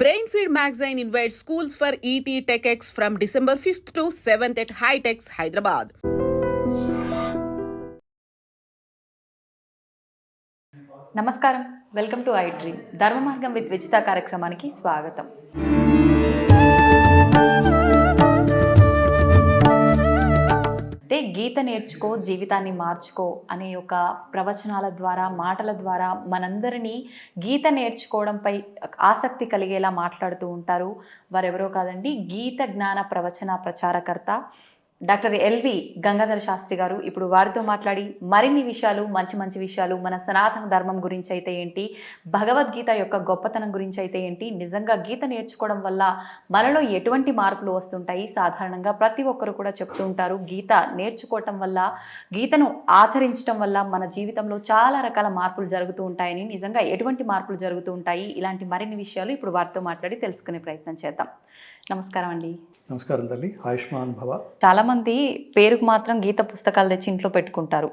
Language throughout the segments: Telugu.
Brain feed magazine invite schools for ET TechX from December fifth to seventh at HITEX Hyderabad నమస్కారం. వెల్కమ్ టు ఐ డ్రీమ్ ధర్మ మార్గం విత్ విచిత కార్యక్రమానికి స్వాగతం. అంటే గీత నేర్చుకో జీవితాన్ని మార్చుకో అనే ఒక ప్రవచనాల ద్వారా మాటల ద్వారా మనందరినీ గీత నేర్చుకోవడంపై ఆసక్తి కలిగేలా మాట్లాడుతూ ఉంటారు. వారెవరో కాదండి గీత జ్ఞాన ప్రవచన ప్రచారకర్త doctor L V Gangadhara Shastri garu ఇప్పుడు వారితో మాట్లాడి మరిన్ని విషయాలు మంచి మంచి విషయాలు మన సనాతన ధర్మం గురించి అయితే ఏంటి భగవద్గీత యొక్క గొప్పతనం గురించి అయితే ఏంటి నిజంగా గీత నేర్చుకోవడం వల్ల మనలో ఎటువంటి మార్పులు వస్తుంటాయి? సాధారణంగా ప్రతి ఒక్కరు కూడా చెప్తూ ఉంటారు గీత నేర్చుకోవటం వల్ల గీతను ఆచరించడం వల్ల మన జీవితంలో చాలా రకాల మార్పులు జరుగుతూ ఉంటాయని నిజంగా ఎటువంటి మార్పులు జరుగుతూ ఉంటాయి? ఇలాంటి మరిన్ని విషయాలు ఇప్పుడు వారితో మాట్లాడి తెలుసుకునే ప్రయత్నం చేద్దాం. నమస్కారం అండి. నమస్కారం తల్లి. ఆయుష్మాన్ భవ. చాలామంది పేరుకు మాత్రం గీత పుస్తకాలు తెచ్చి ఇంట్లో పెట్టుకుంటారు.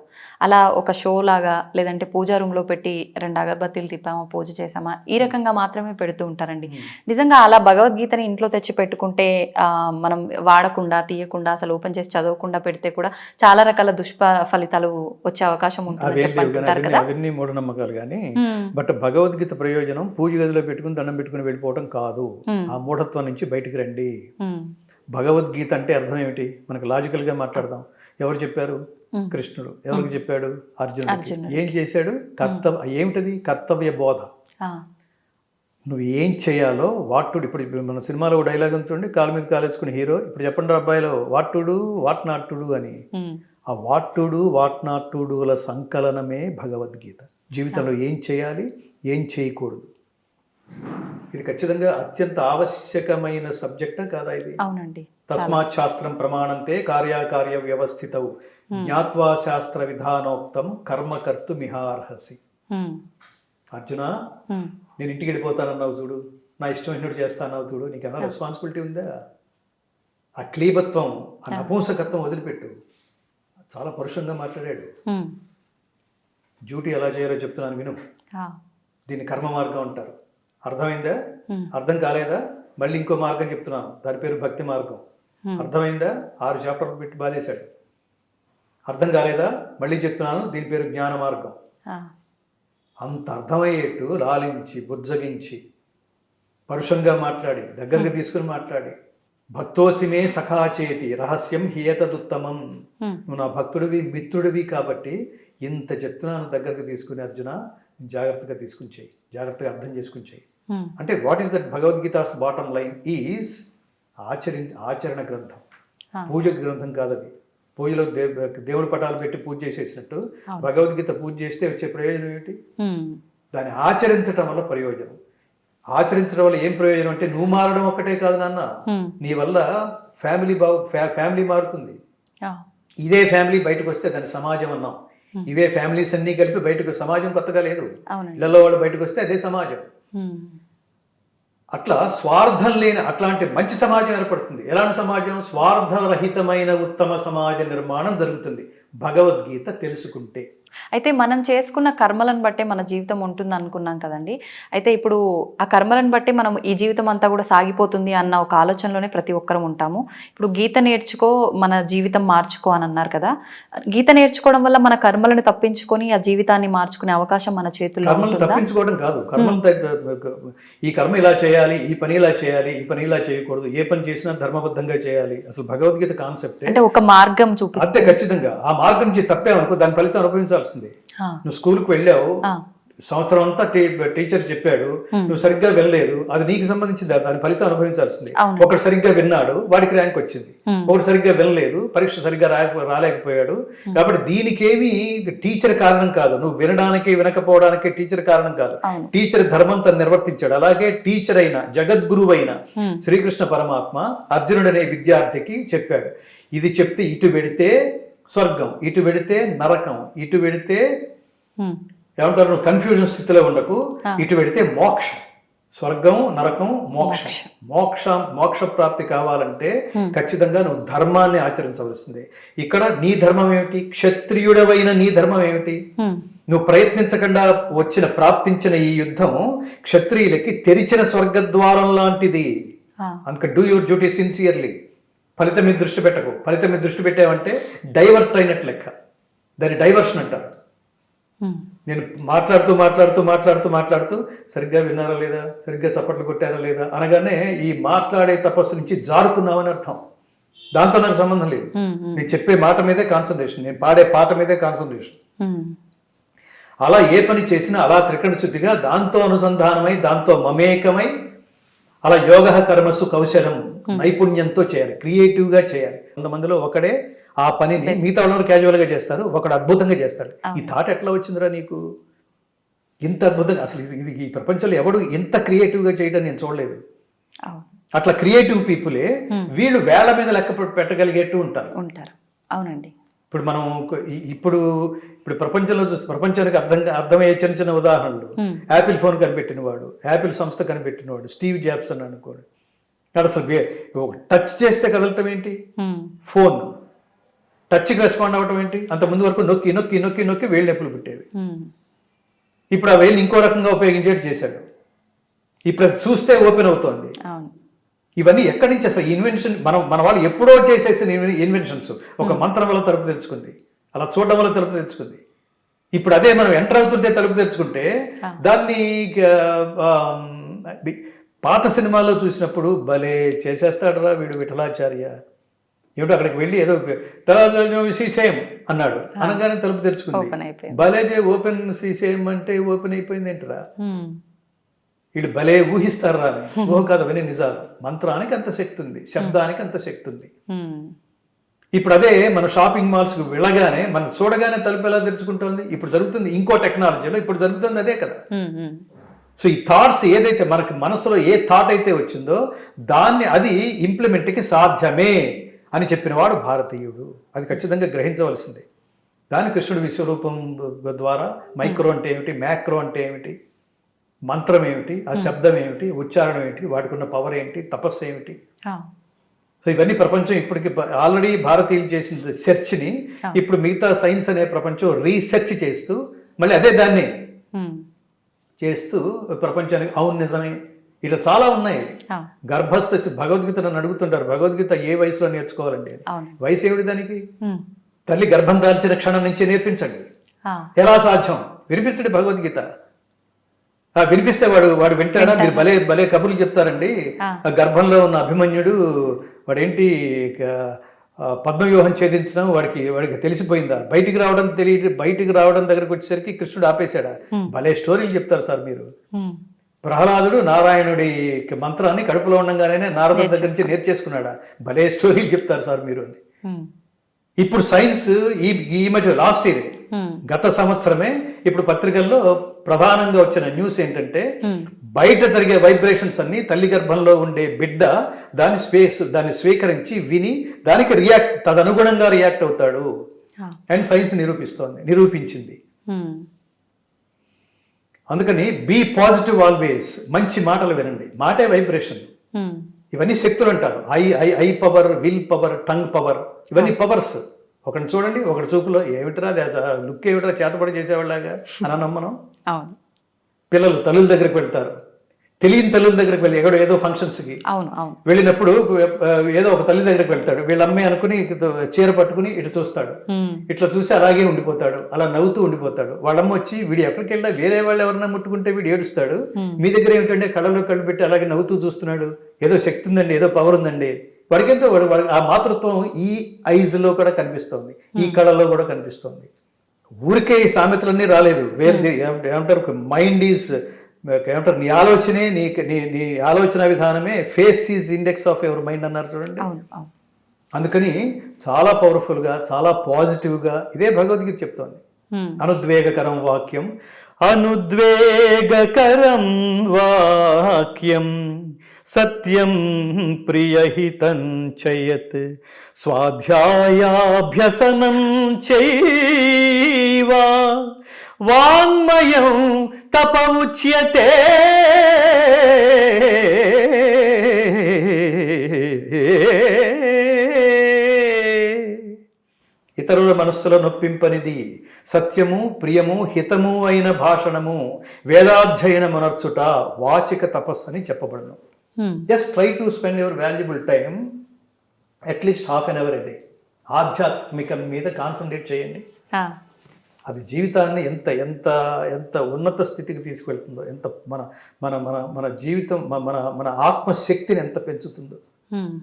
అలా ఒక షో లాగా లేదంటే పూజా రూమ్లో పెట్టి రెండు అగరబత్తీలు తిప్పామా పూజ చేసామా ఈ రకంగా మాత్రమే పెడుతూ ఉంటారండి. నిజంగా అలా భగవద్గీతని ఇంట్లో తెచ్చి పెట్టుకుంటే మనం వాడకుండా తీయకుండా అసలు ఓపెన్ చేసి చదవకుండా పెడితే కూడా చాలా రకాల దుష్ప ఫలితాలు వచ్చే అవకాశం అంటుంటారు అవన్నీ మూఢనమ్మకాలు కానీ. బట్ భగవద్గీత ప్రయోజనం పూజ గదిలో పెట్టుకుని దండం పెట్టుకుని వెళ్ళిపోవడం కాదు. ఆ మూఢత్వం నుంచి బయటికి రండి. భగవద్గీత అంటే అర్థం ఏమిటి? మనకు లాజికల్గా మాట్లాడదాం. ఎవరు చెప్పారు. కృష్ణుడు. ఎవరికి చెప్పాడు? అర్జునుడు. ఏం చేశాడు? కర్తవ్య ఏమిటది? కర్తవ్య బోధ. నువ్వు ఏం చేయాలో వాటుడు ఇప్పుడు ఇప్పుడు మన సినిమాలో డైలాగ్ ఉంటుండి కాలు మీద కాలేసుకుని హీరో. ఇప్పుడు చెప్పండి అబ్బాయిలో వాటుడు వాట్ నాటుడు అని. మ్మ్. ఆ వాట్టుడు వాట్నాటుడుల సంకలనమే భగవద్గీత. జీవితంలో ఏం చేయాలి? ఏం చేయకూడదు. ఇది ఖచ్చితంగా అత్యంత ఆవశ్యకమైన సబ్జెక్టా కాదా ఇది? అవునండి. తస్మాత్ శాస్త్రం ప్రమాణంతే కార్యాకార్య వ్యవస్థితవు జ్ఞాత్వా శాస్త్ర విధానోక్తం కర్మకర్తు మిహార్హసి. అర్జున. నేను ఇంటికి వెళ్ళిపోతానన్నావు చూడు. నా ఇష్టం వచ్చినట్టు చేస్తానన్నావు చూడు. నీకేమైనా రెస్పాన్సిబిలిటీ ఉందా? ఆ క్లీబత్వం ఆ నపుంసకత్వం వదిలిపెట్టు. చాలా పరుషంగా మాట్లాడాడు. డ్యూటీ ఎలా చేయాలో చెప్తున్నాను విను. దీన్ని కర్మ మార్గం అంటారు. అర్థమైందా. అర్థం కాలేదా? మళ్ళీ ఇంకో మార్గం చెప్తున్నాను. దాని పేరు భక్తి మార్గం. అర్థమైందా? ఆరు చాప్టర్లు పెట్టి బాధేశాడు. అర్థం కాలేదా? మళ్ళీ చెప్తున్నాను. దీని పేరు జ్ఞాన మార్గం. అంత అర్థమయ్యేట్టు లాలించి బుజ్జగించి పరుషంగా మాట్లాడి దగ్గరకు తీసుకుని మాట్లాడి భక్తోసిమే సఖాచేతి రహస్యం హియతదుత్తమం. నువ్వు నా భక్తుడివి మిత్రుడివి కాబట్టి ఇంత చెప్తున్నాను. దగ్గరకు తీసుకుని అర్జున జాగ్రత్తగా తీసుకుని చేయి జాగ్రత్తగా అర్థం చేసుకుని చేయి. అంటే what is that Bhagavad Gita's bottom line is ఆచరి ఆచరణ గ్రంథం ఆ. పూజ గ్రంథం కాదు అది పూజలో దేవ్ దేవుడి పటాలు పెట్టి పూజ చేసేసినట్టు. భగవద్గీత పూజ చేస్తే వచ్చే ప్రయోజనం ఏంటి మ్మ్. దాన్ని ఆచరించడం వల్ల ప్రయోజనం ఆచరించడం వల్ల ఏం ప్రయోజనం అంటే నువ్వు మారడం ఒక్కటే కాదు నాన్న మ్మ్. నీ వల్ల ఫ్యామిలీ బాగు ఫ్యా- ఫ్యామిలీ మారుతుంది ఆ. ఇదే ఫ్యామిలీ బయటకు వస్తే దాన్ని సమాజం అన్నాం ఇవే ఫ్యామిలీస్ అన్నీ కలిపి బయటకు సమాజం కొత్తగా లేదు ఇళ్ళలో వాళ్ళు బయటకు వస్తే అదే సమాజం. అట్లా స్వార్థం లేని అట్లాంటి మంచి సమాజం ఏర్పడుతుంది. ఎలాంటి సమాజం? స్వార్థరహితమైన ఉత్తమ సమాజ నిర్మాణం జరుగుతుంది. భగవద్గీత తెలుసుకుంటే. అయితే మనం చేసుకున్న కర్మలను బట్టే మన జీవితం ఉంటుంది అనుకున్నాం కదండి. అయితే ఇప్పుడు ఆ కర్మలను బట్టే మనం ఈ జీవితం అంతా కూడా సాగిపోతుంది అన్న ఒక ఆలోచనలోనే ప్రతి ఒక్కరం ఉంటాము. ఇప్పుడు గీత నేర్చుకో మన జీవితం మార్చుకో అని అన్నారు కదా. గీత నేర్చుకోవడం వల్ల మన కర్మలను తప్పించుకొని ఆ జీవితాన్ని మార్చుకునే అవకాశం మన చేతుల్లో తప్పించుకోవడం కాదు. కర్మలు ఈ కర్మ ఇలా చేయాలి ఈ పని ఇలా చేయాలి ఈ పని ఇలా చేయకూడదు ఏ పని చేసినా ధర్మబద్ధంగా చేయాలి. అసలు భగవద్గీత కాన్సెప్టే అంటే ఒక మార్గం చూపి అంతే ఖచ్చితంగా. ఆ మార్గం నుంచి తప్పేమనుకో దాని ఫలితం అనుభవించాల్సిందే ఆ, నువ్వు స్కూల్కి వెళ్ళావు. సంవత్సరం అంతా టీచర్ చెప్పాడు. నువ్వు సరిగ్గా వెళ్ళలేదు అది నీకు సంబంధించింది. దాని ఫలితం అనుభవించాల్సింది. ఒకడు సరిగ్గా విన్నాడు. వాడికి ర్యాంక్ వచ్చింది. ఒకడు సరిగ్గా వినలేదు. పరీక్ష సరిగ్గా రాలేకపోయాడు. కాబట్టి దీనికేమి టీచర్ కారణం కాదు. నువ్వు వినడానికి వినకపోవడానికి టీచర్ కారణం కాదు. టీచర్ ధర్మం తను నిర్వర్తించాడు. అలాగే టీచర్ అయిన జగద్గురువు అయిన. శ్రీకృష్ణ పరమాత్మ అర్జునుడు అనే విద్యార్థికి చెప్పాడు. ఇది చెప్తే ఇటు వెడితే స్వర్గం. ఇటు వెడితే నరకం ఇటు వెడితే మ్మ్. ఏమంటారు నువ్వు కన్ఫ్యూజన్ స్థితిలో ఉండకు ఇటు వెడితే మోక్షం. స్వర్గం నరకం మోక్షం. మోక్షం. మోక్ష ప్రాప్తి కావాలంటే ఖచ్చితంగా నువ్వు ధర్మాన్ని ఆచరించవలసిందే. ఇక్కడ నీ ధర్మం ఏమిటి? క్షత్రియుడవైన నీ ధర్మం ఏమిటి. నువ్వు ప్రయత్నించకుండా వచ్చిన ప్రాప్తించిన ఈ యుద్ధం క్షత్రియులకి తెరిచిన స్వర్గద్వారం లాంటిది. అందుకే డూ యువర్ డ్యూటీ సిన్సియర్లీ ఫలితం మీద దృష్టి పెట్టకు. ఫలితం మీద దృష్టి పెట్టావంటే డైవర్ట్ అయినట్టు లెక్క. దాన్ని డైవర్షన్ అంటారు. నేను మాట్లాడుతూ మాట్లాడుతూ మాట్లాడుతూ మాట్లాడుతూ సరిగ్గా విన్నారా లేదా? సరిగ్గా చప్పట్లు కొట్టారా లేదా? అనగానే ఈ మాట్లాడే తపస్సు నుంచి జారుకున్నామని అర్థం. దాంతో నాకు సంబంధం లేదు. నేను చెప్పే మాట మీదే కాన్సన్ట్రేషన్ నేను పాడే పాట మీదే కాన్సన్ట్రేషన్. అలా ఏ పని చేసినా అలా త్రికరణ శుద్ధిగా దాంతో అనుసంధానమై దాంతో మమేకమై అలా యోగ కర్మసు కౌశలం నైపుణ్యంతో చేయాలి క్రియేటివ్గా చేయాలి. కొంతమందిలో ఒకడే ఆ పనిని మిగతా వాళ్ళు క్యాజువల్గా చేస్తారు ఒకడు అద్భుతంగా చేస్తాడు. ఈ థాట్ ఎట్లా వచ్చిందిరా నీకు? ఇంత అద్భుతంగా అసలు ఇది ఈ ప్రపంచంలో ఎవడు ఇంత క్రియేటివ్గా చేయడం నేను చూడలేదు. అట్లా క్రియేటివ్ పీపులే వీళ్ళు వేల మీద లెక్క పెట్టగలిగేట్టు ఉంటారు. ఉంటారు. అవునండి. ఇప్పుడు మనం ఇప్పుడు ఇప్పుడు ప్రపంచంలో చూస్తే ప్రపంచానికి అర్థం అర్థమయ్యే చిన్న చిన్న ఉదాహరణలు. యాపిల్ ఫోన్ కనిపెట్టిన వాడు యాపిల్ సంస్థ కనిపెట్టిన వాడు స్టీవ్ జాబ్స్ అని అనుకోడు. వాడు అసలు టచ్ చేస్తే కదలటం ఏంటి. ఫోన్ టచ్కి రెస్పాండ్ అవ్వటం ఏంటి? అంత ముందు వరకు నొక్కి నొక్కి నొక్కి నొక్కి వేళ్ళు నొప్పులు పుట్టేవి. హ్మ్. ఇప్పుడు ఆ వేళ్ళు ఇంకో రకంగా ఉపయోగించేట్టు చేశాడు. ఇప్పుడు చూస్తే ఓపెన్ అవుతోంది. ఇవన్నీ ఎక్కడి నుంచి అసలు ఇన్వెన్షన్ మనం మన వాళ్ళు ఎప్పుడో చేసేసిన ఇన్వెన్షన్స్ ఒక మంత్రం వల్ల తలుపు తెచ్చుకుంది అలా చూడడం వల్ల తలుపు తెచ్చుకుంది ఇప్పుడు అదే మనం ఎంటర్ అవుతుంటే తలుపు తెచ్చుకుంటే దాన్ని పాత సినిమాల్లో చూసినప్పుడు భలే చేసేస్తాడు రా వీడు విఠలాచార్య. ఏమిటో అక్కడికి వెళ్ళి ఏదో శ్రీశయం అన్నాడు. అనగానే తలుపు తెరుచుకుంది. భలే ఓపెన్ శ్రీశయం అంటే ఓపెన్ అయిపోయింది ఏంటరా. వీళ్ళు భలే ఊహిస్తారా అని. ఓ కాదు అవన్నీ నిజాలు. మంత్రానికి అంత శక్తి ఉంది శబ్దానికి అంత శక్తి ఉంది. ఇప్పుడు అదే మన షాపింగ్ మాల్స్కి వెళ్ళగానే మనం చూడగానే తలుపు ఎలా తెరుచుకుంటోంది? ఇప్పుడు జరుగుతుంది ఇంకో టెక్నాలజీలో ఇప్పుడు జరుగుతుంది అదే కదా. సో ఈ థాట్స్ ఏదైతే మనకి మనసులో ఏ థాట్ అయితే వచ్చిందో దాన్ని అది ఇంప్లిమెంట్కి సాధ్యమే అని చెప్పినవాడు భారతీయుడు అది ఖచ్చితంగా గ్రహించవలసిందే దాని కృష్ణుడు విశ్వరూపం ద్వారా మైక్రో అంటే ఏమిటి మ్యాక్రో అంటే ఏమిటి మంత్రం ఏమిటి ఆ శబ్దం ఏమిటి ఉచ్చారణ ఏమిటి వాటికి ఉన్న పవర్ ఏంటి తపస్సు ఏమిటి. సో ఇవన్నీ ప్రపంచం ఇప్పటికి ఆల్రెడీ భారతీయులు చేసిన సెర్చ్ని ఇప్పుడు మిగతా సైన్స్ అనే ప్రపంచం రీసెర్చ్ చేస్తూ మళ్ళీ అదే దాన్ని. చేస్తూ ప్రపంచానికి అవును నిజమే. ఇట్లా చాలా ఉన్నాయి. గర్భస్థ భగవద్గీత నన్ను అడుగుతుంటారు భగవద్గీత ఏ వయసులో నేర్చుకోవాలండి వయసు ఏమిటి దానికి. తల్లి గర్భం దాల్చిన క్షణం నుంచి నేర్పించండి. ఎలా సాధ్యం? వినిపించండి భగవద్గీత. ఆ, వినిపిస్తే వాడు వాడు వింటాడా? మీరు భలే భలే కబుర్లు చెప్తారండి. గర్భంలో ఉన్న అభిమన్యుడు వాడేంటి పద్మవ్యూహం ఛేదించడం వాడికి వాడికి తెలిసిపోయిందా? బయటికి రావడం తెలియ బయటికి రావడం దగ్గరకు వచ్చేసరికి కృష్ణుడు ఆపేశాడా? భలే స్టోరీలు చెప్తారు సార్ మీరు. ప్రహ్లాదుడు నారాయణుడి మంత్రాన్ని కడుపులో ఉండగానే నారదుడి దగ్గర నుంచి నేర్చేసుకున్నాడా. భలే స్టోరీలు చెప్తారు సార్ మీరు అని. ఇప్పుడు సైన్స్ ఈ ఈ మధ్య లాస్ట్ ఇయర్. గత సంవత్సరమే ఇప్పుడు పత్రికల్లో ప్రధానంగా వచ్చిన న్యూస్ ఏంటంటే హ్మ్. బయట జరిగే వైబ్రేషన్స్ అన్ని తల్లి గర్భంలో ఉండే బిడ్డ దాని స్పేస్ దాన్ని స్వీకరించి విని దానికి రియాక్ట్ తదనుగుణంగా రియాక్ట్ అవుతాడు. అండ్ సైన్స్ నిరూపిస్తోంది నిరూపించింది. హ్మ్. అందుకని బీ పాజిటివ్ ఆల్వేస్ మంచి మాటలు వినండి. మాటే వైబ్రేషన్. ఇవన్నీ శక్తులు అంటారు. Eye eye eye power will power tongue power ఇవన్నీ పవర్స్ ఒకటి చూడండి ఒకటి చూపులో ఏమిట్రా లుక్ ఏమిట్రా? చేతపడి చేసేవాళ్ళగా అని నమ్మనం అవును. పిల్లలు తల్లుల దగ్గరికి వెళ్తారు. తెలియని తల్లుల దగ్గరికి వెళ్ళి ఎక్కడో ఏదో ఫంక్షన్స్కి అవును అవును. వెళ్ళినప్పుడు ఏదో ఒక తల్లి దగ్గరికి వెళ్తాడు. వీళ్ళ అమ్మాయి అనుకుని చీర పట్టుకుని ఇటు చూస్తాడు. ఇట్లా చూసి అలాగే ఉండిపోతాడు. అలా నవ్వుతూ ఉండిపోతాడు. వాళ్ళమ్మ వచ్చి వీడు ఎక్కడికి వెళ్ళినా వేరే వాళ్ళు ఎవరైనా ముట్టుకుంటే వీడు ఏడుస్తాడు. మీ దగ్గర ఏమిటంటే కళ్ళలో కళ్ళు పెట్టి అలాగే నవ్వుతూ చూస్తున్నాడు. ఏదో శక్తి ఉందండి ఏదో పవర్ ఉందండి. వాడికెంతో వాడు వాడి- ఆ మాతృత్వం ఈ ఐజ్లో కూడా కనిపిస్తోంది. ఈ కళలో కూడా కనిపిస్తోంది. ఊరికే ఈ సామెతలన్నీ రాలేదు. వేరే ఏమంటారు? మైండ్ ఈజ్ ఏమంటారు? నీ ఆలోచనే నీ నీ నీ ఆలోచన విధానమే face is index of your mind అన్నారు చూడండి. అందుకని చాలా పవర్ఫుల్గా చాలా పాజిటివ్గా ఇదే భగవద్గీత చెప్తోంది. హ్మ్. అనుద్వేగకరం వాక్యం. అనుద్వేగకరం వాక్యం. సత్యం ప్రియహితం చయత్ స్వాధ్యాయాభ్యసనం చైవ. వాంగ్మయం తపముచ్యతే. ఇతరుల మనస్సులో నొప్పింపనిది సత్యము ప్రియము హితము అయిన భాషణము వేదాధ్యయనమునర్చుట వాచిక తపస్సు అని చెప్పబడను. Just try to spend your valuable time at least half an hour day ఆధ్యాత్మికం మీద కాన్సన్ట్రేట్ చేయండి. అది జీవితాన్ని ఎంత ఎంత ఎంత ఉన్నత స్థితికి తీసుకెళ్తుందో ఎంత మన మన మన మన జీవితం మన మన ఆత్మశక్తిని ఎంత పెంచుతుందో. హ్మ్.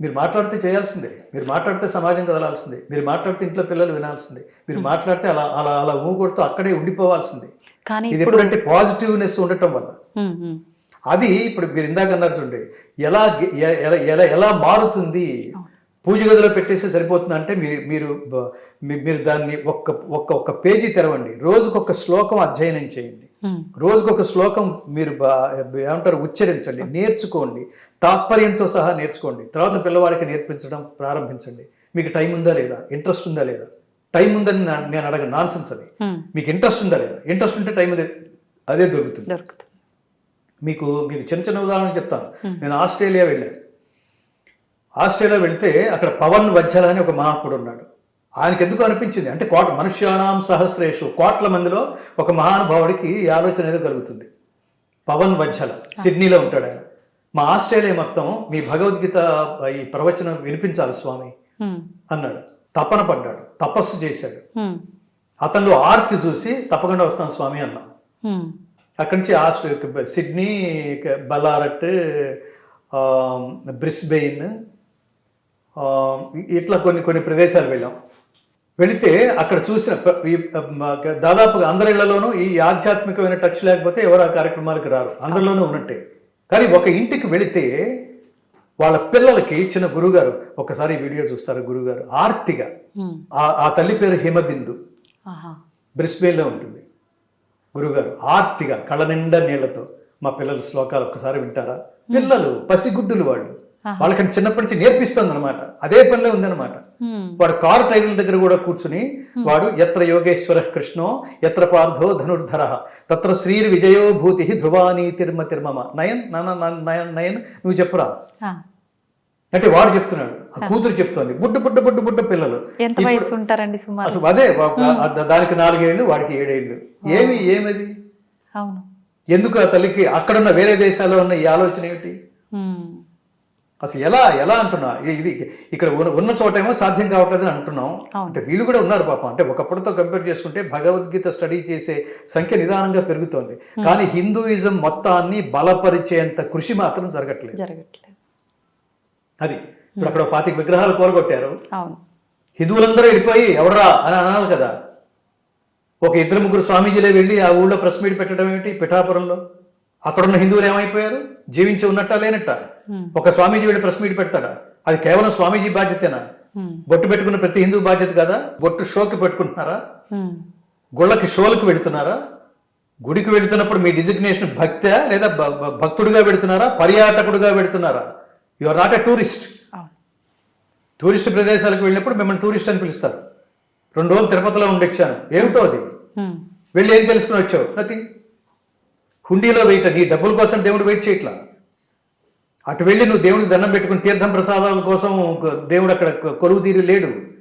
మీరు మాట్లాడితే చేయాల్సిందే. మీరు మాట్లాడితే సమాజం కదలాల్సిందే. మీరు మాట్లాడితే ఇంట్లో పిల్లలు వినాల్సిందే. మీరు మాట్లాడితే అలా అలా అలా ఊగొడుతూ అక్కడే ఉండిపోవాల్సిందే. కానీ ఇది ఎప్పుడంటే పాజిటివ్నెస్ ఉండటం వల్ల. హ్మ్. అది ఇప్పుడు మీరు ఇందాక అన్నారు చూడండి ఎలా ఎలా ఎలా మారుతుంది? పూజ గదిలో పెట్టేస్తే సరిపోతుంది అంటే మీరు మీరు మీరు దాన్ని ఒక్క ఒక్క ఒక్క పేజీ తెరవండి. రోజుకొక శ్లోకం అధ్యయనం చేయండి. రోజుకొక శ్లోకం మీరు ఏమంటారు ఉచ్చరించండి నేర్చుకోండి. తాత్పర్యంతో సహా నేర్చుకోండి. తర్వాత పిల్లవాడికి నేర్పించడం ప్రారంభించండి. మీకు టైం ఉందా లేదా? ఇంట్రెస్ట్ ఉందా లేదా? టైం ఉందని నేను అడగ నాన్ సెన్స్ అది. మీకు ఇంట్రెస్ట్ ఉందా లేదా? ఇంట్రెస్ట్ ఉంటే టైం అదే అదే దొరుకుతుంది. మీకు మీకు చిన్న చిన్న ఉదాహరణ చెప్తాను. నేను ఆస్ట్రేలియా వెళ్ళాను ఆస్ట్రేలియా వెళ్తే అక్కడ పవన్ వజ్జల అని ఒక మహాత్ముడు ఉన్నాడు. ఆయనకి ఎందుకు అనిపించింది. అంటే కోట మనుష్యానాం సహస్రేషు కోట్ల మందిలో ఒక మహానుభావుడికి ఈ ఆలోచన ఏదో కలుగుతుంది. పవన్ వజ్జల సిడ్నీలో ఉంటాడు ఆయన. మా ఆస్ట్రేలియా మొత్తం మీ భగవద్గీత ఈ ప్రవచనం వినిపించాలి స్వామి. అన్నాడు. తపన పడ్డాడు తపస్సు చేశాడు. హ్మ్. అతనిలో ఆర్తి చూసి తప్పకుండా వస్తాను స్వామి అన్నా. అక్కడి నుంచి ఆస్ట్రేలియా సిడ్నీ ఆ, బ్రిస్బెయిన్ ఇట్లా కొన్ని కొన్ని ప్రదేశాలు వెళ్ళాం. వెళితే అక్కడ చూసిన దాదాపుగా అందరిళ్ళలోనూ ఈ ఆధ్యాత్మికమైన టచ్ లేకపోతే ఎవరు ఆ కార్యక్రమాలకు రారు. అందరిలోనూ ఉన్నట్టే. కానీ ఒక ఇంటికి వెళితే వాళ్ళ పిల్లలకి చిన్న గురుగారు ఒకసారి వీడియో చూస్తారు గురుగారు? ఆర్తిగా. ఆ తల్లి పేరు హిమబిందు. బ్రిస్బెయిన్లో ఉంటుంది. గురుగారు ఆర్తిగా కళ్ళ నిండా నీళ్ళతో మా పిల్లలు శ్లోకాలు ఒక్కసారి వింటారా? పిల్లలు పసిగుడ్డులు వాళ్ళు. వాళ్ళకి చిన్నప్పటి నుంచి నేర్పిస్తుంది అనమాట అదే పనిలో ఉందన్నమాట. వాడు కారు టైర్ల దగ్గర కూడా కూర్చుని వాడు ఎత్ర యోగేశ్వర కృష్ణో ఎత్ర పార్థో ధనుర్ధర తత్ర శ్రీర్ విజయో భూతి ధ్రువాని తిర్మ తిర్మమ నయన్ నయన్ నయన్ నువ్వు చెప్పురా. అంటే వాడు చెప్తున్నాడు ఆ కూతురు చెప్తోంది బుడ్డ బుడ్డ బుడ్డ బుడ్డ పిల్లలు. ఎంత వయసు ఉంటారండి సుమారు? అసలు అదే దానికి నాలుగేళ్ళు వాడికి ఏడేళ్ళు. ఏమి ఏమది? అవును. ఎందుకు ఆ తల్లికి అక్కడున్న వేరే దేశాల్లో ఉన్న ఈ ఆలోచన ఏమిటి. అసలు ఎలా ఎలా అంటున్నా? ఇది ఇక్కడ ఉన్న- చోటేమో సాధ్యం కావట్లేదని అంటున్నాం. అంటే వీళ్ళు కూడా ఉన్నారు పాపం. అంటే ఒకప్పటితో కంపేర్ చేసుకుంటే భగవద్గీత స్టడీ చేసే సంఖ్య నిదానంగా పెరుగుతోంది. కానీ హిందూయిజం మొత్తాన్ని బలపరిచేంత కృషి మాత్రం జరగట్లేదు. జరగట్లేదు. అది. ఇప్పుడు అక్కడ పాతిక విగ్రహాలు కోరగొట్టారు అవును. హిందువులందరూ వెళ్ళిపోయి ఎవడరా? అని అనాలి కదా. ఒక ఇద్దరు ముగ్గురు స్వామీజీలే వెళ్ళి ఆ ఊళ్ళో ప్రెస్ మీట్ పెట్టడం ఏమిటి? పిఠాపురంలో. అక్కడున్న హిందువులు ఏమైపోయారు? జీవించి ఉన్నట్ట లేనట్ట. ఒక స్వామీజీ వెళ్ళి ప్రెస్ మీట్ పెడతాడా? అది కేవలం స్వామీజీ బాధ్యతేనా. బొట్టు పెట్టుకున్న ప్రతి హిందూ బాధ్యత కదా? బొట్టు షోకి పెట్టుకుంటున్నారా. గుళ్ళకి షోలకు వెళుతున్నారా? గుడికి వెళుతున్నప్పుడు మీ డిజిగ్నేషన్ భక్తా లేదా భక్తుడిగా వెళుతున్నారా? పర్యాటకుడిగా వెళుతున్నారా? You are not a tourist tourist ప్రదేశాలకు వెళ్ళినప్పుడు మిమ్మల్ని టూరిస్ట్ అని పిలుస్తారు. రెండు రోజులు తిరుపతిలో ఉండొచ్చాను. ఏమిటో అది. వెళ్ళి ఏం తెలుసుకుని వచ్చావు? నథింగ్ హుండీలో వెయిట్ నీ డబ్బుల కోసం దేవుడు వెయిట్ చేయట్లా? అటు వెళ్ళి నువ్వు దేవుడికి దండం పెట్టుకుని తీర్థం ప్రసాదాల కోసం దేవుడు అక్కడ కొలువు తీరి లేడు.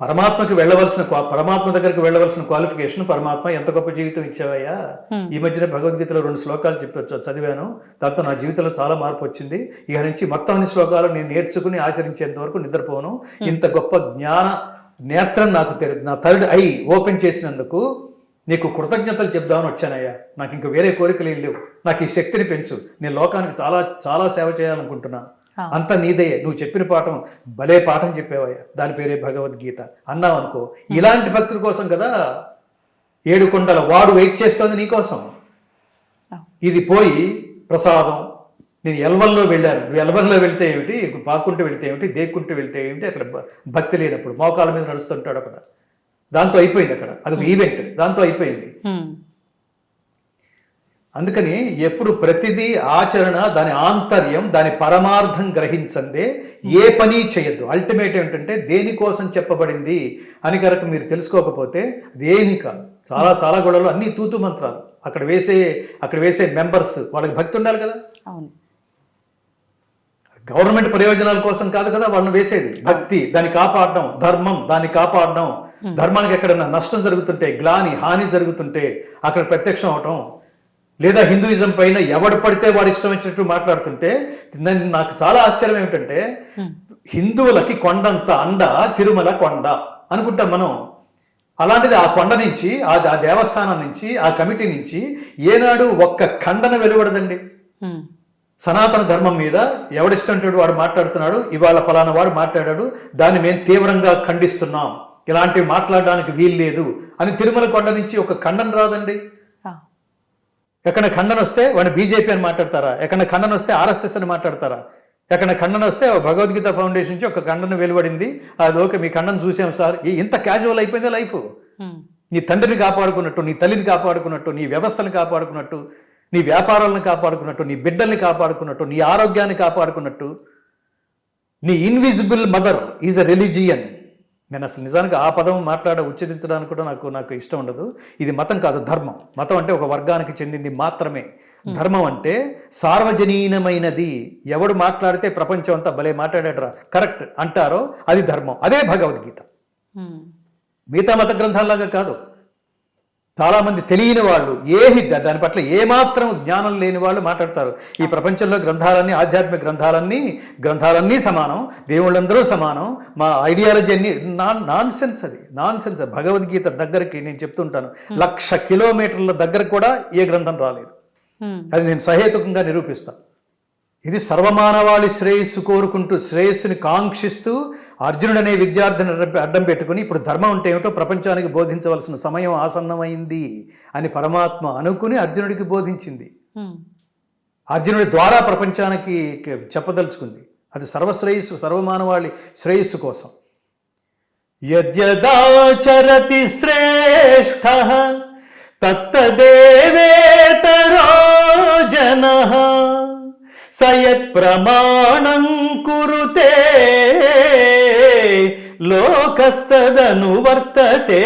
పరమాత్మకి వెళ్ళవలసిన పరమాత్మ దగ్గరికి వెళ్ళవలసిన క్వాలిఫికేషన్ పరమాత్మ ఎంత గొప్ప జీవితం ఇచ్చావయ్యా? ఈ మధ్యన భగవద్గీతలో రెండు శ్లోకాలు చెప్పి చదివాను. దాంతో నా జీవితంలో చాలా మార్పు వచ్చింది. ఇక నుంచి మొత్తం అన్ని శ్లోకాలు నేను నేర్చుకుని ఆచరించేంత వరకు నిద్రపోను. ఇంత గొప్ప జ్ఞాన నేత్రం నాకు నా థర్డ్ ఐ ఓపెన్ చేసినందుకు నీకు కృతజ్ఞతలు చెప్దామని వచ్చానయ్యా. నాకు ఇంకా వేరే కోరికలు ఏం లేవు. నాకు ఈ శక్తిని పెంచు. నేను లోకానికి చాలా చాలా సేవ చేయాలనుకుంటున్నాను. అంత నీదయ్యే. నువ్వు చెప్పిన పాఠం భలే పాఠం చెప్పావయ్యా. దాని పేరే భగవద్గీత. అన్నావు అనుకో. ఇలాంటి భక్తుల కోసం కదా ఏడు కొండల వాడు వెయిట్ చేస్తోంది నీకోసం. ఇది పోయి ప్రసాదం. నేను ఎల్వల్లో వెళ్ళాను. నువ్వు ఎల్వల్లో వెళ్తే ఏమిటి? పాక్కుంటూ వెళ్తే ఏమిటి? దేక్కుంటూ వెళ్తే ఏమిటి? అక్కడ భక్తి లేనప్పుడు. మోకాల మీద నడుస్తుంటాడు అక్కడ. దాంతో అయిపోయింది అక్కడ. అది ఒక ఈవెంట్ దాంతో అయిపోయింది. అందుకని ఎప్పుడు ప్రతిదీ ఆచరణ దాని ఆంతర్యం దాని పరమార్థం గ్రహించందే. ఏ పని చేయొద్దు అల్టిమేట్ ఏంటంటే దేనికోసం చెప్పబడింది అని కనుక మీరు తెలుసుకోకపోతే అదేమీ కాదు. చాలా చాలా గొడవలు అన్ని తూతు మంత్రాలు. అక్కడ వేసే అక్కడ వేసే మెంబర్స్ వాళ్ళకి భక్తి ఉండాలి కదా? అవును. గవర్నమెంట్ ప్రయోజనాల కోసం కాదు కదా వాళ్ళని వేసేది? భక్తి దాన్ని కాపాడడం ధర్మం దాన్ని కాపాడడం. ధర్మానికి ఎక్కడైనా నష్టం జరుగుతుంటే గ్లాని హాని జరుగుతుంటే అక్కడ ప్రత్యక్షం అవటం లేదా హిందూయిజం పైన ఎవడు పడితే వాడు ఇష్టం వచ్చినట్టు మాట్లాడుతుంటే నాకు చాలా ఆశ్చర్యం ఏమిటంటే హిందువులకి కొండంత అండ తిరుమల కొండ అనుకుంటాం మనం. అలాంటిది ఆ కొండ నుంచి ఆ దేవస్థానం నుంచి ఆ కమిటీ నుంచి ఏనాడు ఒక్క ఖండన వెలువడదండి. సనాతన ధర్మం మీద ఎవడిష్టంటాడు వాడు మాట్లాడుతున్నాడు ఇవాళ ఫలానా వాడు మాట్లాడాడు దాన్ని మేము తీవ్రంగా ఖండిస్తున్నాం. ఇలాంటివి మాట్లాడడానికి వీలు లేదు అని తిరుమల కొండ నుంచి ఒక ఖండన రాదండి. ఎక్కడ ఖండన వస్తే వాడు బీజేపీ అని మాట్లాడతారా? ఎక్కడ ఖండన వస్తే ఆర్ఎస్ఎస్ అని మాట్లాడతారా? ఎక్కడ ఖండన వస్తే భగవద్గీత ఫౌండేషన్ నుంచి ఒక ఖండన వెలువడింది. అది ఓకే మీ ఖండన చూసాం సార్. ఇంత క్యాజువల్ అయిపోయింది లైఫ్. నీ తండ్రిని కాపాడుకున్నట్టు నీ తల్లిని కాపాడుకున్నట్టు నీ వ్యవస్థను కాపాడుకున్నట్టు నీ వ్యాపారాలను కాపాడుకున్నట్టు నీ బిడ్డల్ని కాపాడుకున్నట్టు నీ ఆరోగ్యాన్ని కాపాడుకున్నట్టు నీ invisible mother is a religion నేను అసలు నిజానికి ఆ పదం మాట్లాడ ఉచ్చరించడానికి కూడా నాకు నాకు ఇష్టం ఉండదు. ఇది మతం కాదు ధర్మం. మతం అంటే ఒక వర్గానికి చెందింది మాత్రమే. ధర్మం అంటే సార్వజనీనమైనది. ఎవడు మాట్లాడితే ప్రపంచం అంతా భలే మాట్లాడాడరా కరెక్ట్ అంటారో అది ధర్మం. అదే భగవద్గీత. మిగతా మత గ్రంథాల్లాగా కాదు. చాలామంది తెలియని వాళ్ళు ఏమి దాని పట్ల ఏమాత్రం జ్ఞానం లేని వాళ్ళు మాట్లాడతారు. ఈ ప్రపంచంలో గ్రంథాలన్నీ ఆధ్యాత్మిక గ్రంథాలన్నీ గ్రంథాలన్నీ సమానం. దేవుళ్ళందరూ సమానం. మా ఐడియాలజీ అన్ని నాన్ నాన్ సెన్స్ అది. నాన్ సెన్స్ భగవద్గీత దగ్గరికి నేను చెప్తుంటాను. లక్ష కిలోమీటర్ల దగ్గర కూడా ఏ గ్రంథం రాలేదు. అది నేను సహేతుకంగా నిరూపిస్తాను ఇది సర్వమానవాళి శ్రేయస్సు కోరుకుంటూ శ్రేయస్సుని కాంక్షిస్తూ అర్జునుడు అనే విద్యార్థిని అడ్డం- పెట్టుకుని ఇప్పుడు ధర్మం అంటే ఏమిటో ప్రపంచానికి బోధించవలసిన సమయం ఆసన్నమైంది అని పరమాత్మ అనుకుని అర్జునుడికి బోధించింది. అర్జునుడి ద్వారా ప్రపంచానికి చెప్పదలుచుకుంది. అది సర్వశ్రేయస్సు సర్వమానవాళి శ్రేయస్సు కోసం. యద్యదాచరతి శ్రేష్ఠ తత్తదేవేతరో జన సయత్ ప్రమాణం కురుతే లోకస్తదను వర్తతే.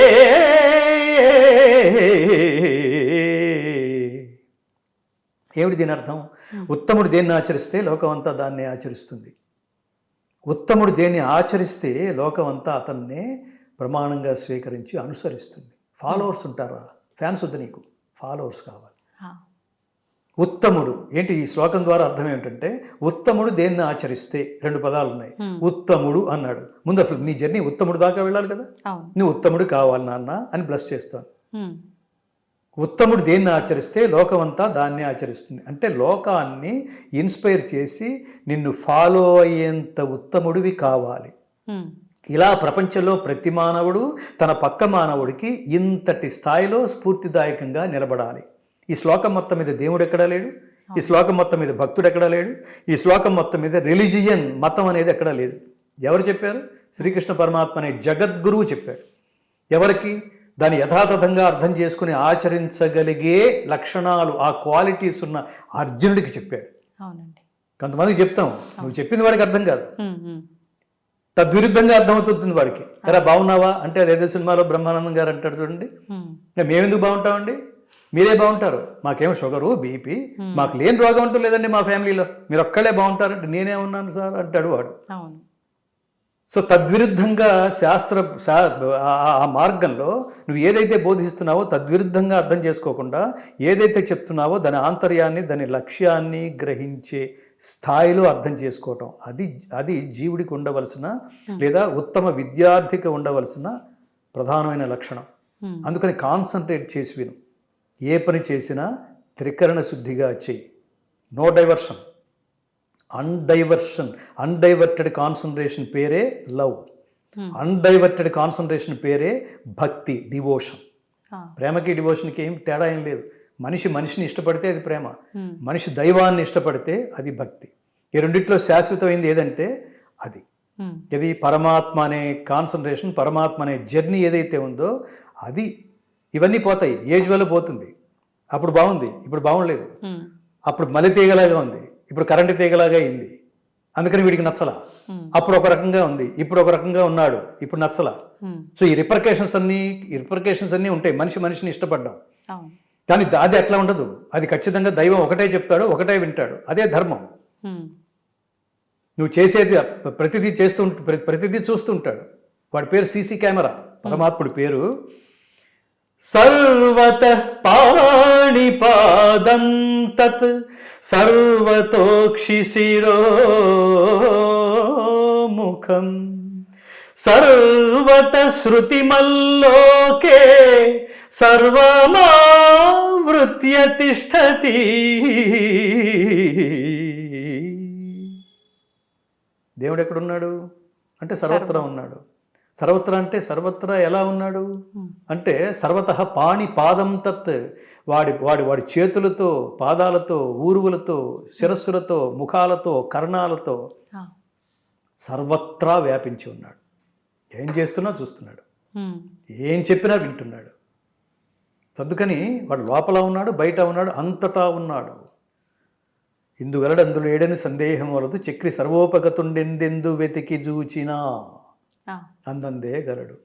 ఏమిటి దీని అర్థం? ఉత్తముడు దేన్ని ఆచరిస్తే లోకం అంతా దాన్నే ఆచరిస్తుంది. ఉత్తముడు దేన్ని ఆచరిస్తే లోకం అంతా అతన్నే ప్రమాణంగా స్వీకరించి అనుసరిస్తుంది. ఫాలోవర్స్ ఉంటారా? ఫ్యాన్స్ వద్దు నీకు. ఫాలోవర్స్ కావాలి. ఉత్తముడు. ఏంటి ఈ శ్లోకం ద్వారా అర్థం ఏమిటంటే ఉత్తముడు దేన్ని ఆచరిస్తే? రెండు పదాలు ఉన్నాయి. ఉత్తముడు అన్నాడు. ముందు అసలు నీ జర్నీ ఉత్తముడు దాకా వెళ్ళాలి కదా? నువ్వు ఉత్తముడు కావాలి నాన్న అని బ్లస్ చేస్తాను. ఉత్తముడు దేన్ని ఆచరిస్తే? లోకమంతా దాన్నే ఆచరిస్తుంది. అంటే లోకాన్ని ఇన్స్పైర్ చేసి నిన్ను ఫాలో అయ్యేంత ఉత్తముడివి కావాలి. ఇలా ప్రపంచంలో ప్రతి మానవుడు తన పక్క మానవుడికి ఇంతటి స్థాయిలో స్ఫూర్తిదాయకంగా నిలబడాలి. ఈ శ్లోకం మొత్తం మీద దేవుడు ఎక్కడా లేడు ఈ శ్లోకం మొత్తం మీద భక్తుడు ఎక్కడా లేడు? ఈ శ్లోకం మొత్తం మీద రిలీజియన్ మతం అనేది ఎక్కడా లేదు. ఎవరు చెప్పారు? శ్రీకృష్ణ పరమాత్మ అనే జగద్గురువు చెప్పాడు. ఎవరికి? దాన్ని యథాతథంగా అర్థం చేసుకుని ఆచరించగలిగే లక్షణాలు ఆ క్వాలిటీస్ ఉన్న అర్జునుడికి చెప్పాడు. అవునండి. కొంతమందికి చెప్తాం. నువ్వు చెప్పింది వాడికి అర్థం కాదు. తద్విరుద్ధంగా అర్థమవుతుంది వాడికి. ఎరా బాగున్నావా? అంటే అదేదో సినిమాలో బ్రహ్మానందం గారు అంటాడు చూడండి. మేమెందుకు బాగుంటామండి? మీరే బాగుంటారు. మాకేం షుగరు బీపీ మాకు లేని రోగం అంటూ లేదండి మా ఫ్యామిలీలో. మీరు ఒక్కళ్ళే బాగుంటారంటే నేనే ఉన్నాను సార్ అంటాడు వాడు. సో తద్విరుద్ధంగా శాస్త్ర శా- ఆ- మార్గంలో నువ్వు ఏదైతే బోధిస్తున్నావో తద్విరుద్ధంగా అర్థం చేసుకోకుండా ఏదైతే చెప్తున్నావో దాని ఆంతర్యాన్ని దాని లక్ష్యాన్ని గ్రహించే స్థాయిలో అర్థం చేసుకోవటం. అది అది జీవుడికి ఉండవలసిన లేదా ఉత్తమ విద్యార్థికి ఉండవలసిన ప్రధానమైన లక్షణం. ఉమ్, అందుకని కాన్సన్ట్రేట్ చేసి విను. ఏ పని చేసినా త్రికరణ శుద్ధిగా చెయ్యి no diversion undiversion undiverted concentration పేరే లవ్. Hmm. అన్డైవర్టెడ్ కాన్సన్ట్రేషన్ పేరే భక్తి డివోషన్ ప్రేమకి డివోషన్కి ఏం తేడా ఏం లేదు. మనిషి మనిషిని ఇష్టపడితే అది ప్రేమ. ఉమ్, మనిషి దైవాన్ని ఇష్టపడితే అది భక్తి. ఈ రెండిట్లో శాశ్వతమైంది ఏదంటే అది. ఇది పరమాత్మ అనే కాన్సన్ట్రేషన్ పరమాత్మ అనే జర్నీ ఏదైతే ఉందో అది ఇవన్నీ పోతాయి. ఏజ్ వల్ల పోతుంది. అప్పుడు బాగుంది. ఇప్పుడు బాగుండలేదు. అప్పుడు మలి తీగలాగా ఉంది. ఇప్పుడు కరెంటు తీగలాగా అయింది. అందుకని వీడికి నచ్చలా. అప్పుడు ఒక రకంగా ఉంది. ఇప్పుడు ఒక రకంగా ఉన్నాడు. ఇప్పుడు నచ్చలా. సో ఈ రిపర్కేషన్స్ అన్నీ రిపర్కేషన్స్ అన్నీ ఉంటాయి. మనిషి మనిషిని ఇష్టపడ్డాం. కానీ అది అట్లా ఉండదు. అది ఖచ్చితంగా దైవం ఒకటే చెప్తాడు ఒకటే వింటాడు. అదే ధర్మం. నువ్వు చేసేది ప్రతిదీ చేస్తూ ప్రతిదీ చూస్తుంటాడు వాడి పేరు సీసీ కెమెరా. పరమాత్ముడి పేరు. సర్వత పాణిపాదం తత్ సర్వతోక్షి శిరోముఖం సర్వత శృతిమల్లోకే సర్వమావృత్య తిష్టతి దేవుడు ఎక్కడున్నాడు? అంటే సర్వత్రా ఉన్నాడు. సర్వత్రా అంటే సర్వత్రా ఎలా ఉన్నాడు? అంటే సర్వత పాణి పాదం తత్ వాడి వాడి వాడి చేతులతో పాదాలతో ఊరువులతో శిరస్సులతో ముఖాలతో కర్ణాలతో. సర్వత్రా వ్యాపించి ఉన్నాడు. ఏం చేస్తున్నా చూస్తున్నాడు. ఏం చెప్పినా వింటున్నాడు. అందుకని వాడు లోపల ఉన్నాడు బయట ఉన్నాడు అంతటా ఉన్నాడు. ఇందుగలడు అందులో ఏడని సందేహం వలదు. చక్రి సర్వోపగతుండెందెందు వెతికి జూచినా. ಅಂದಂದೇ ಗರಡು